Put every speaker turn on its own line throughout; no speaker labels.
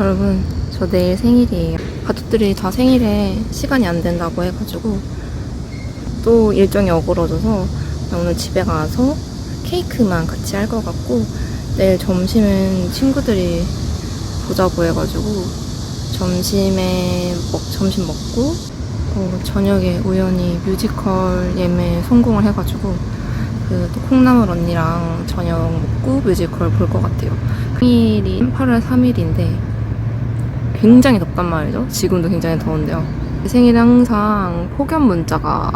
여러분, 저 내일 생일이에요. 가족들이 다 생일에 시간이 안 된다고 해가지고 또 일정이 어그러져서 나 오늘 집에 가서 케이크만 같이 할 것 같고 내일 점심은 친구들이 보자고 해가지고 점심에 먹, 점심 먹고 어, 저녁에 우연히 뮤지컬 예매 성공을 해가지고 그또 콩나물 언니랑 저녁 먹고 뮤지컬 볼 것 같아요. 생일이 8월 3일인데 굉장히 덥단 말이죠. 지금도 굉장히 더운데요. 생일에 항상 폭염 문자가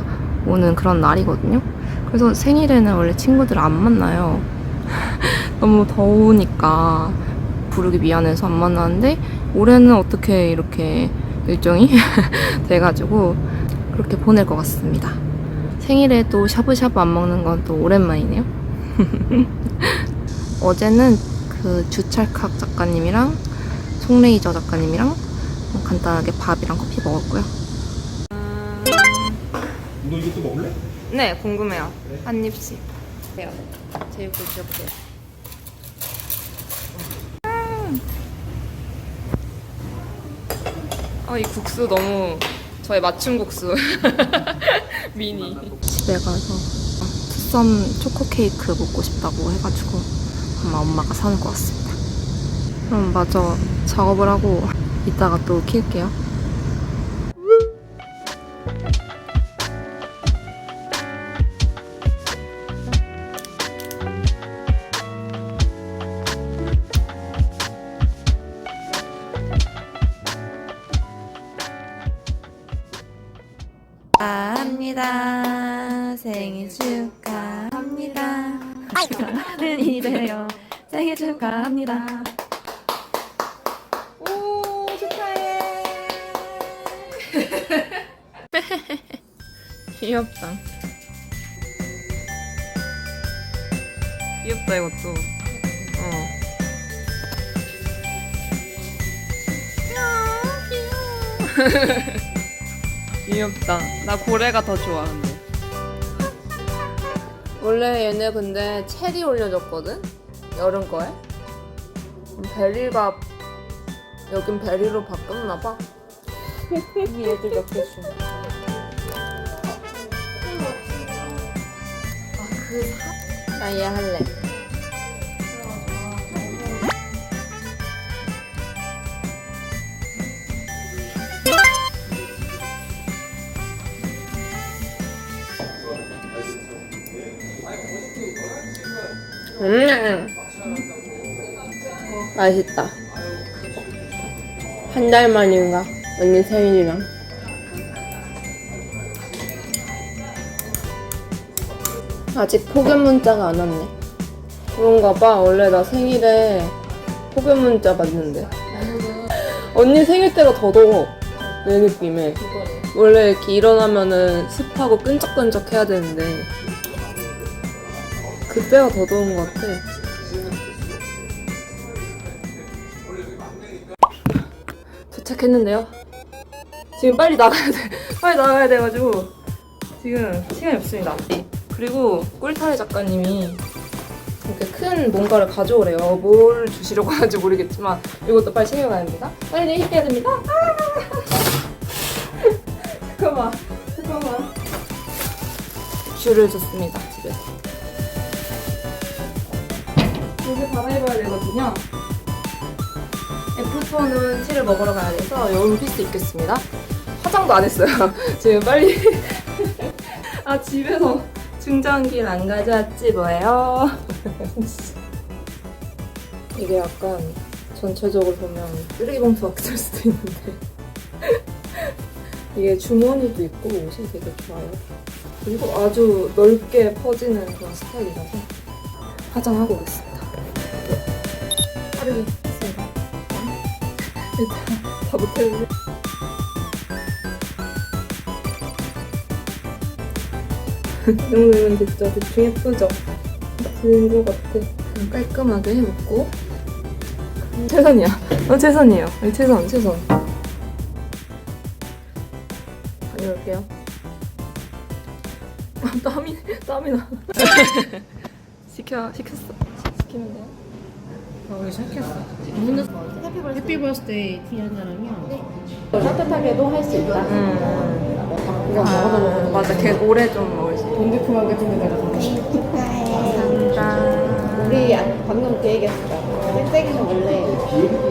오는 그런 날이거든요. 그래서 생일에는 원래 친구들 안 만나요. 너무 더우니까 부르기 미안해서 안 만나는데 올해는 어떻게 이렇게 일정이 돼가지고 그렇게 보낼 것 같습니다. 생일에 또 샤브샤브 안 먹는 건 또 오랜만이네요. 어제는 그 주찰칵 작가님이랑 송레이저 작가님이랑 간단하게 밥이랑 커피 먹었고요.
너 이것도 먹을래?
네, 궁금해요. 한 입씩. 네요. 제육도 드셔보세요. 아, 이 국수 너무 저의 맞춤 국수. 미니. 집에 가서 투썸 초코 케이크 먹고 싶다고 해가지고 아마 엄마가 사는 것 같습니다. 그럼 마저 작업을 하고 이따가 또 킬게요. 축하합니다. 생일 축하합니다. 축하는 이래요. 생일 축하합니다. 오, 축하해. 귀엽다. 귀엽다, 이것도. 어. 귀엽다. 나 고래가 더 좋아, 근데. 원래 얘네 근데 체리 올려줬거든? 여름 거에? 베리가, 여긴 베리로 바꿨나봐. 이 애들 몇개 주. 아, 그 사? 나얘 할래. 음. 맛있다. 한 달 만인가? 언니 생일이랑. 아직 폭염 문자가 안 왔네. 그런가 봐. 원래 나 생일에 폭염 문자 받는데. 언니 생일 때가 더 더워. 내 느낌에. 원래 이렇게 일어나면은 습하고 끈적끈적 해야 되는데. 그때가 더 더운 것 같아. 도착했는데요. 지금 빨리 나가야 돼. 빨리 나가야 돼가지고 지금 시간이 없습니다. 그리고 꿀타래 작가님이 이렇게 큰 뭔가를 가져오래요. 뭘 주시려고 하는지 모르겠지만 이것도 빨리 챙겨가야 됩니다. 빨리 해야 됩니다. 아! 잠깐만, 잠깐만. 귤을 줬습니다 집에서. 옷을 갈아입어야 되거든요. 애플톤은 티를 먹으러 가야 돼서 이 원피스 입겠습니다. 화장도 안 했어요. 지금 빨리. 아, 집에서 중장기를 안 가져왔지 뭐예요. 이게 약간 전체적으로 보면 쓰레기 봉투 같이 될 수도 있는데. 이게 주머니도 있고 옷이 되게 좋아요. 그리고 아주 넓게 퍼지는 그런 스타일이라서 화장하고 오겠습니다. 빠르게 했습니다. 일단 다 못했는데. 이 정도면 됐죠. 대충 예쁘죠? 되는 것 같아. 그냥 깔끔하게 해먹고. 최선이야. 어, 최선이에요. 최선, 최선. 다녀올게요. 아, 땀이, 땀이 나. 시켜, 시켰어. 시키면 돼요?
우리 시작했어. 문은 해피 버스데이 티 한 잔이면 따뜻하게도 할 수 있다.
음.
이거 먹어도 먹어도
맞아, 걔 오래 좀 먹을 수
동대표만 같은 데다가
있다.
우리 아- 방금 그 얘기했어. 땡땡이는 원래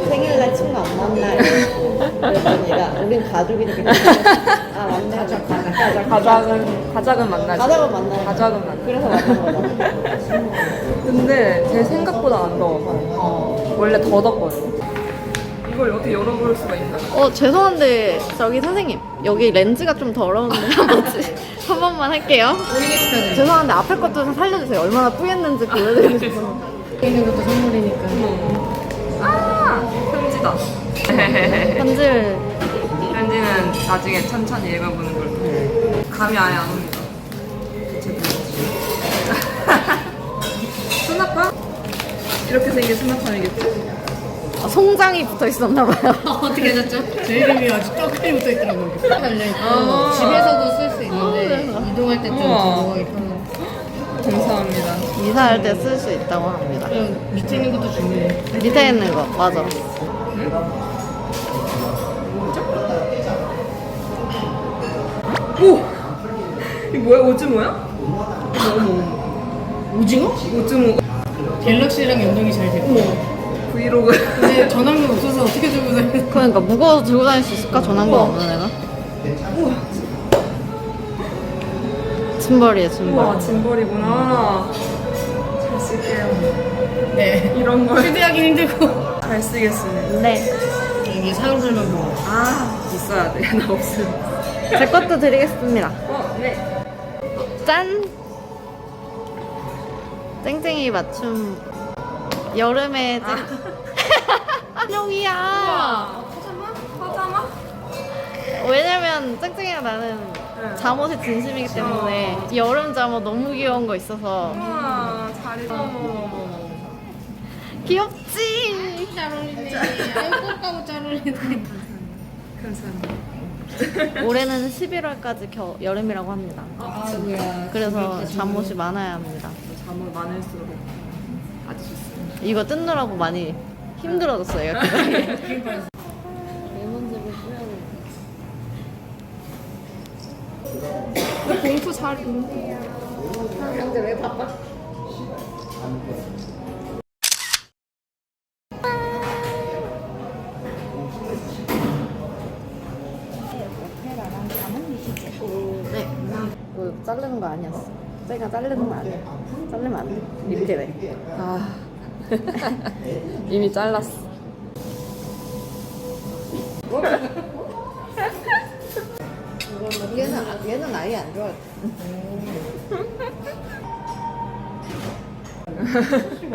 생일날 친구 안 만나요. 그랬더니 나 우린 가족이니 까. 아 맞네. 가족 가족
가작은, 가작은 만나지.
가족은 만나요.
가작은 만나.
그래서 거다.
근데 제 생각보다 안 더워서.
어.
원래 더 덥거든. 이걸 어떻게 열어볼 수가 있나?
어 죄송한데 저기 선생님 여기 렌즈가 좀 더러운데 한 번씩 한 번만 할게요. 죄송한데 앞에 것도 좀 살려주세요. 얼마나 뿌였는지 보여드리고 싶어서.
있는 것도 선물이니까.
아! 편지다.
편지를
편지는 나중에 천천히 읽어보는 걸로. 감이 아예 안 옵니다. 수납함? 이렇게 생긴 수납함이겠지?
아, 송장이 붙어 있었나 봐요.
어떻게 하셨죠? 제 이름이 아주 떡하니 붙어 있더라고요. 달려있고
아.
집에서도 쓸 수 있는데 이동할 때좀
우와.
들어가기 편한
감사합니다.
이사할 때 쓸 수 있다고 합니다.
그냥 밑에 있는 것도 중요해
밑에 있는 거 맞아.
오! 이 뭐야? 오즈모야?
오징어?
오즈모
갤럭시랑 연동이 잘 되고
브이로그.
근데 전화기 없어서 어떻게 들고 다니는
그러니까 무거워서 들고 다닐 수 있을까? 전환거 없는 애가? 짐벌이에요
우와,
짐벌.
짐벌이구나. 잘 쓸게요.
네
이런 걸.
휴대하기 힘들고
잘 쓰겠습니다.
네.
이게 사람들만 보고
아, 있어야 돼. 나 없으면.
제 것도 드리겠습니다.
어, 네.
짠! 땡땡이 맞춤 여름에 땡... 안녕이야.
파자마? 파자마?
왜냐면 땡땡이가 나는 잠옷이 진심이기 때문에 여름 잠옷 너무 귀여운 거 있어서
우와, 잘 입어. 어머머머머.
귀엽지?
잘 어울리네 아이고 꽃가고 잘 어울리네
감사합니다.
올해는 11월까지 겨, 여름이라고 합니다.
아이고야
그래서 잠옷이 많아야 합니다.
잠을 많을수록 아주 좋습니다.
이거 뜯느라고 많이 힘들어졌어요. 레몬즙을 뿌려
봉투 잘 입네요.
근데 왜 바빠?
네. 이거 자르는 거 아니었어. 제가 자르는 거 아니야. 자르면 안 돼. 이렇게 돼.
아. 이미 잘랐어.
얘는, 아- 얘는 아예 안 좋아해.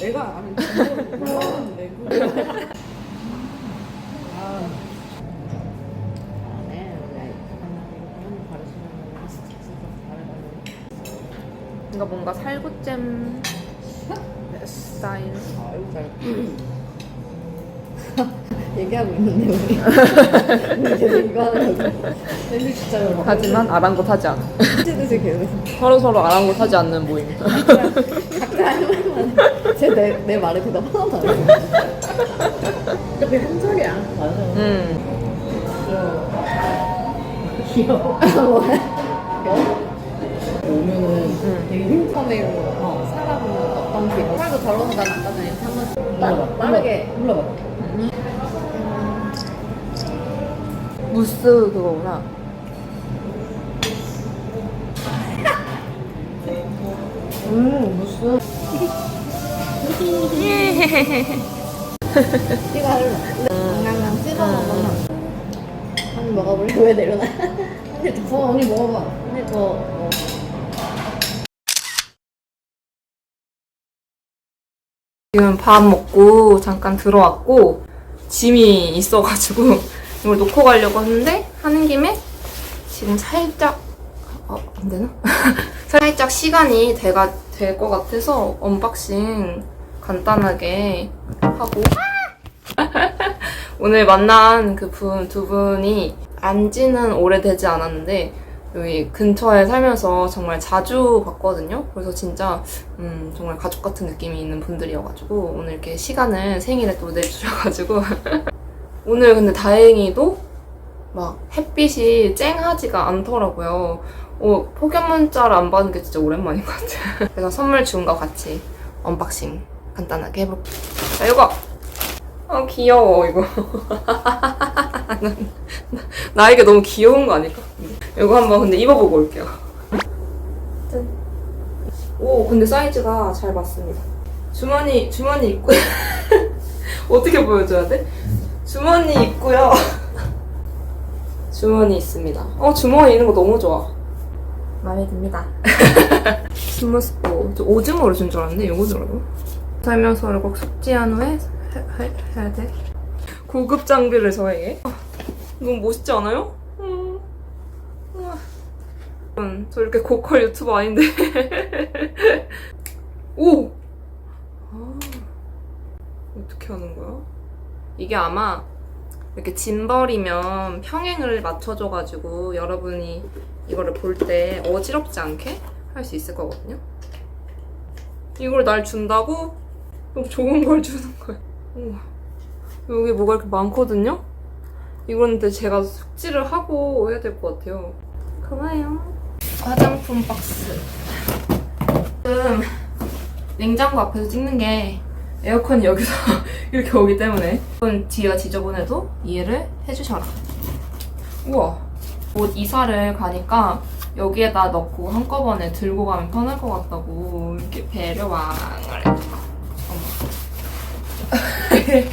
내가 아는 친구를 몰랐는 데
그러니까 뭔가 살구잼 스타일.
얘기하고 있는데, 우리. 계속 이거.
샌드 진짜 여러
하지만 아랑곳하지 않아.
찌듯이 계속.
서로 서로 아랑곳하지 않는 모임.
각자 할 말만. 쟤내 내 말에 대답 하나도 안 해.
어차피 한 살이야 맞아
음.
귀여워 오면은
음.
되게
이런 거 살아보면 어떤 기분? 살고 저러고 난 아까 전에 한 번씩
눌러봐
빠르게
눌러봐
무스 그거구나.
음 무슨
티가 흘러. 낭낭낭 씹어 먹으면. 한번 먹어볼래? 왜 내려놔? 한입 더.
어 언니 먹어봐
한입 더. 어.
지금 밥 먹고 잠깐 들어왔고 짐이 있어가지고 이걸 놓고 가려고 하는데 하는 김에 지금 살짝 어, 안 되나? 살짝 시간이 돼가 될 것 같아서 언박싱 간단하게 하고 오늘 만난 그 분 두 분이 안지는 오래되지 않았는데 여기 근처에 살면서 정말 자주 봤거든요. 그래서 진짜 음, 정말 가족 같은 느낌이 있는 분들이어가지고 오늘 이렇게 시간을 생일에 또 내주셔가지고 오늘 근데 다행히도 막 햇빛이 쨍하지가 않더라고요. 어, 폭염 문자를 안 받은 게 진짜 오랜만인 것 같아요. 그래서 선물 준 거 같이 언박싱 간단하게 해볼게요. 자, 이거! 아, 귀여워, 이거. 나에게 너무 귀여운 거 아닐까? 이거 한번 근데 입어보고 올게요. 짠. 오, 근데 사이즈가 잘 맞습니다. 주머니, 주머니 있고. 어떻게 보여줘야 돼? 주머니 있고요. 주머니 있습니다. 어, 주머니 있는 거 너무 좋아. 마음에 듭니다. 스무스포. 저 오징어로 준 줄 알았는데, 요거더라고. 살면서를 꼭 숙지한 후에 해, 해, 해야 돼. 고급 장비를 저에게. 아, 너무 멋있지 않아요? 음. 음, 저 이렇게 고퀄 유튜버 아닌데. 오! 아, 어떻게 하는 거야? 이게 아마 이렇게 짐벌이면 평행을 맞춰줘가지고 여러분이 이거를 볼 때 어지럽지 않게 할 수 있을 거거든요. 이걸 날 준다고? 너무 좋은 걸 주는 거야. 우와. 여기 뭐가 이렇게 많거든요? 이건 근데 제가 숙지를 하고 해야 될 것 같아요. 고마워요. 화장품 박스. 지금 냉장고 앞에서 찍는 게 에어컨이 여기서 이렇게 오기 때문에 이건 뒤가 지저분해도 이해를 해주셔라. 우와. 옷 이사를 가니까 여기에다 넣고 한꺼번에 들고 가면 편할 것 같다고 이렇게 배려왕을 해줘. 어머.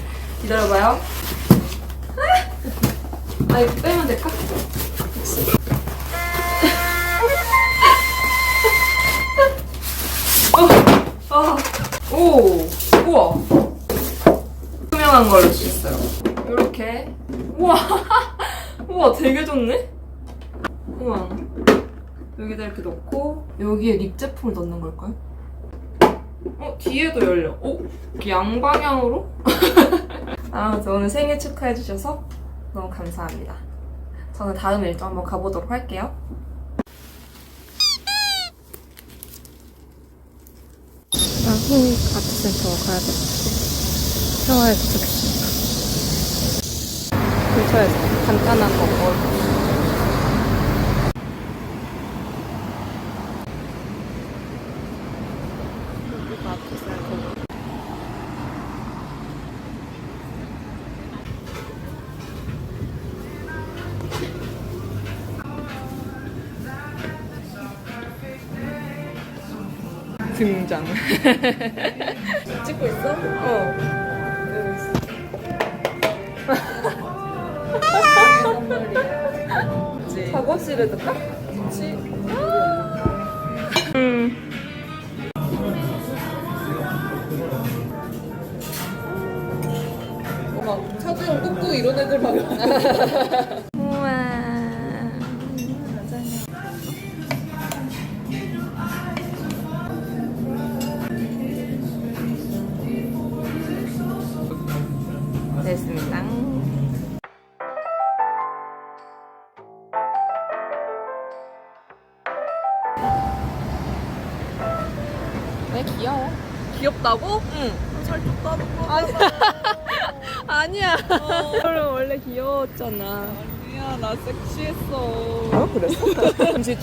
기다려봐요. 아, 이거 빼면 될까? 어, 아, 오, 우와. 투명한 걸로 주셨어요. 이렇게. 우와, 우와, 되게 좋네? 우와. 여기다 이렇게 넣고, 여기에 립 제품을 넣는 걸까요? 어, 뒤에도 열려. 오, 이렇게 양방향으로? 아무튼 오늘 생일 축하해주셔서 너무 감사합니다. 저는 다음 일정 한번 가보도록 할게요. 나 홍익 아트센터 가야 될것 같아. 평화에 도착했습니다. 근처에서 간단한 거 먹을 여기가 등장.
찍고 있어?
어. 작업실에 넣을까? 그치? 음.
막 차주영 꾹꾹 이런 애들 막
됐습니다. 왜 귀여워?
귀엽다고?
응.
살짝 따는 거
아니, 아니야. 원래 원래 귀여웠잖아.
아니야 나 섹시했어
어 그랬어? 잠시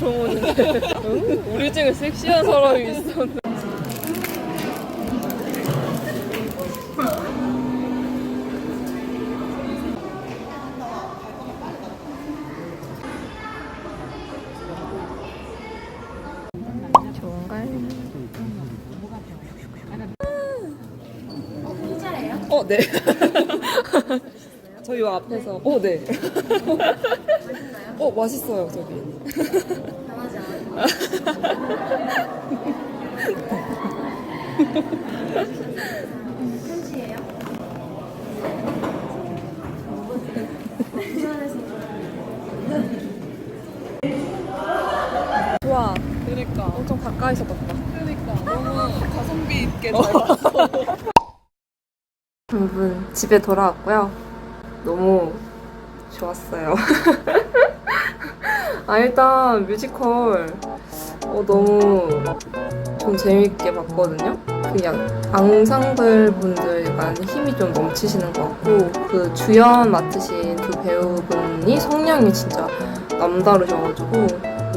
응? 우리 중에 섹시한 사람이 있었는데 어, 네. 저희 요 앞에서. 어, 네. 어, 맛있어요, 저기. 좋아.
그러니까
엄청 가까이서 봤다.
그러니까 너무 가성비 있게 잘 봤어
여러분, 집에 돌아왔고요. 너무 좋았어요. 아 일단 뮤지컬 어, 너무 좀 재밌게 봤거든요. 그냥 앙상블 분들 약간 힘이 좀 넘치시는 것 같고 그 주연 맡으신 두 배우분이 성량이 진짜 남다르셔가지고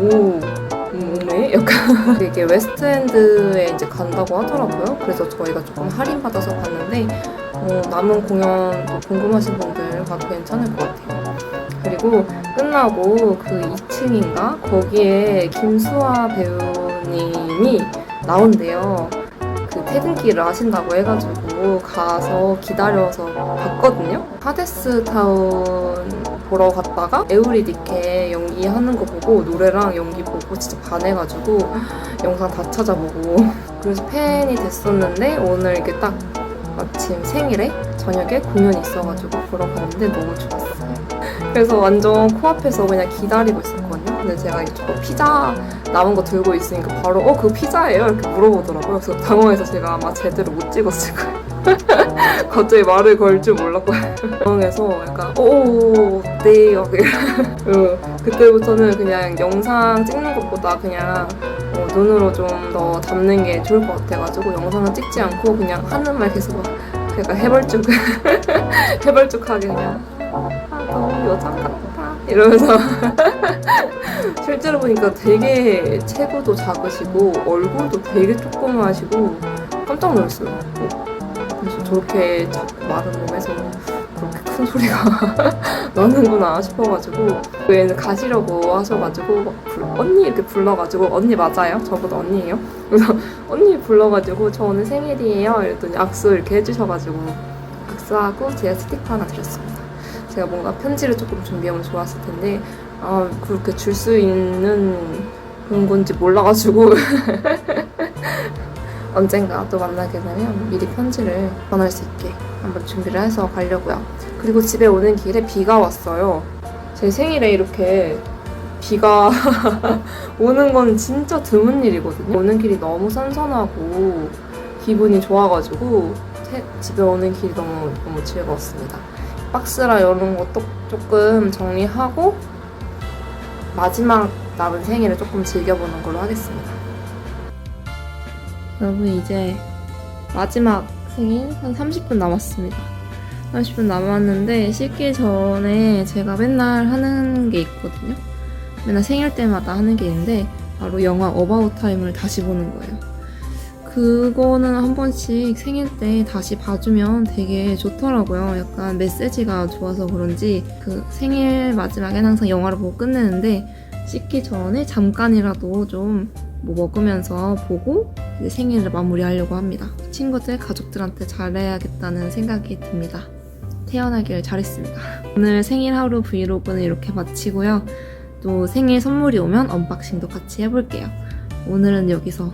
오 약간 되게 웨스트엔드에 이제 간다고 하더라고요. 그래서 저희가 조금 할인 받아서 봤는데 어, 남은 공연도 궁금하신 분들 봐도 괜찮을 것 같아요. 그리고 끝나고 그 2층인가 거기에 김수아 배우님이 나온대요. 그 퇴근길을 하신다고 해가지고 가서 기다려서 봤거든요. 하데스 타운 보러 갔다가 에우리디케 연기하는 거 보고 노래랑 연기 보고 진짜 반해가지고 영상 다 찾아보고 그래서 팬이 됐었는데 오늘 이렇게 딱 마침 생일에 저녁에 공연이 있어가지고 보러 갔는데 너무 좋았어요. 그래서 완전 코앞에서 그냥 기다리고 있었거든요. 근데 제가 조금 피자 남은 거 들고 있으니까 바로 어 그거 피자예요? 이렇게 물어보더라고요. 그래서 당황해서 제가 아마 제대로 못 찍었을 거예요. 갑자기 말을 걸 줄 몰랐고 당황해서 약간 오네 그리고 그때부터는 그냥 영상 찍는 것보다 그냥 어, 눈으로 좀 더 담는 게 좋을 것 같아가지고 영상을 찍지 않고 그냥 하는 말 계속 막 약간 해벌쭉 해벌쭉하게 그냥 아 너무 여자 같다 이러면서 실제로 보니까 되게 체구도 작으시고 얼굴도 되게 조그마하시고 깜짝 놀랐어요. 어, 그래서 저렇게 자꾸 마른 몸에서 그렇게 큰 소리가 나는구나 싶어가지고 얘는 가시려고 하셔가지고 언니 이렇게 불러가지고 언니 맞아요? 저보다 언니예요? 그래서 언니 불러가지고 저 오늘 생일이에요 이랬더니 악수 이렇게 해주셔가지고 악수하고 제가 스티커 하나 드렸습니다. 제가 뭔가 편지를 조금 준비하면 좋았을 텐데 아 그렇게 줄 수 있는 그런 건지 몰라가지고 언젠가 또 만나게 되면 미리 편지를 전할 수 있게 한번 준비를 해서 가려고요. 그리고 집에 오는 길에 비가 왔어요. 제 생일에 이렇게 비가 오는 건 진짜 드문 일이거든요. 오는 길이 너무 선선하고 기분이 좋아가지고 태- 집에 오는 길이 너무 너무 즐거웠습니다. 박스라 이런 거 또- 조금 정리하고 마지막 남은 생일을 조금 즐겨보는 걸로 하겠습니다. 여러분 이제 마지막 생일 한 30분 남았습니다. 30분 남았는데 씻기 전에 제가 맨날 하는 게 있거든요. 맨날 생일 때마다 하는 게 있는데 바로 영화 어바웃 타임을 다시 보는 거예요. 그거는 한 번씩 생일 때 다시 봐주면 되게 좋더라고요. 약간 메시지가 좋아서 그런지 그 생일 마지막엔 항상 영화를 보고 끝내는데 씻기 전에 잠깐이라도 좀 뭐 먹으면서 보고 이제 생일을 마무리하려고 합니다. 친구들, 가족들한테 잘해야겠다는 생각이 듭니다. 태어나길 잘했습니다. 오늘 생일 하루 브이로그는 이렇게 마치고요. 또 생일 선물이 오면 언박싱도 같이 해볼게요. 오늘은 여기서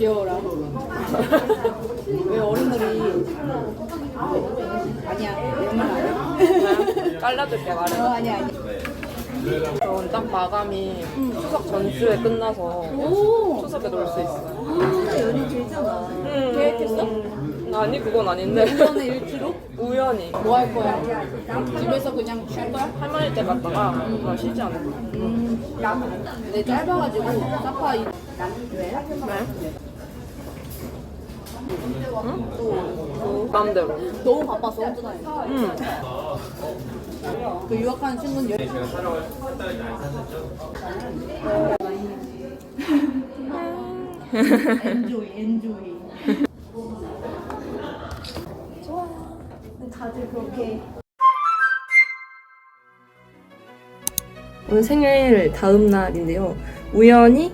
귀여워라. 왜 어른들이 아니야 이런 말 아니야?
잘라줄게 말해.
어 아니야 아니야.
저는 딱 마감이 추석 전주에 끝나서
오.
추석에 놀 수 있어요.
진짜 연인 길잖아.
음,
계획했어?
음, 아니 그건 아닌데
이번에 일주로
우연히
뭐 할 거야? 집에서 그냥 쉴 거야?
할머니 댁 갔다가 나 쉬지 않을 거야.
음. 내 짧아가지고 사파 이 왜?
마음대로.
너무 바빠서 혼자
응.
그 유학하는 친구는 여... 엔조이 엔조이 좋아 다들 그렇게
오늘 생일 다음 날인데요. 우연히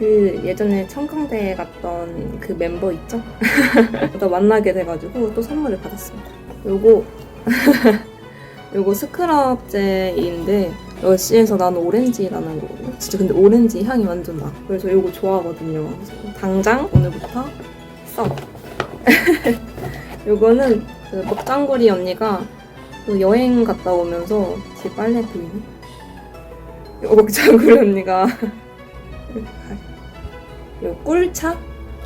그 예전에 청강대에 갔던 그 멤버 있죠? 또 만나게 돼가지고 또 선물을 받았습니다. 요거 요거 스크럽제인데 러시에서 나는 오렌지 나는 거거든요. 진짜 근데 오렌지 향이 완전 나. 그래서 이거 좋아하거든요. 당장 오늘부터 써. 요거는 그 먹장구리 언니가 그 여행 갔다 오면서 제 빨래. 요 먹장구리 언니가 이렇게 요 꿀차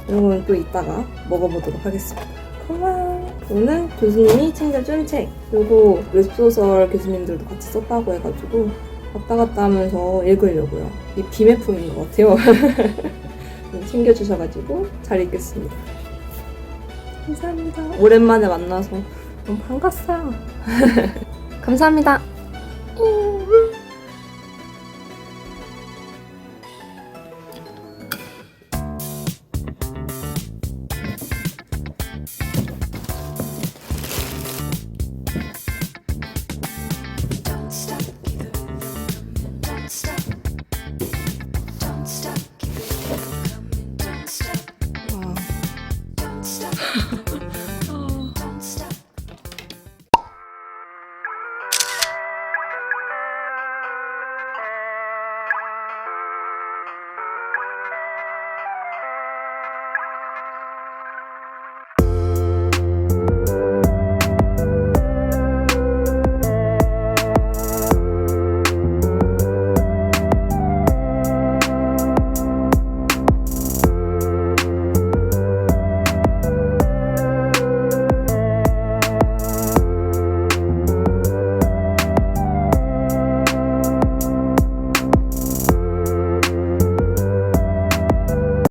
이건 또 이따가 먹어보도록 하겠습니다. 고마워. 오늘 교수님이 챙겨준 책. 그리고 웹소설 교수님들도 같이 썼다고 해가지고 왔다 갔다 하면서 읽으려고요. 이 비매품인 것 같아요. 챙겨주셔가지고 잘 읽겠습니다. 감사합니다. 오랜만에 만나서 너무 반갑어요. 감사합니다.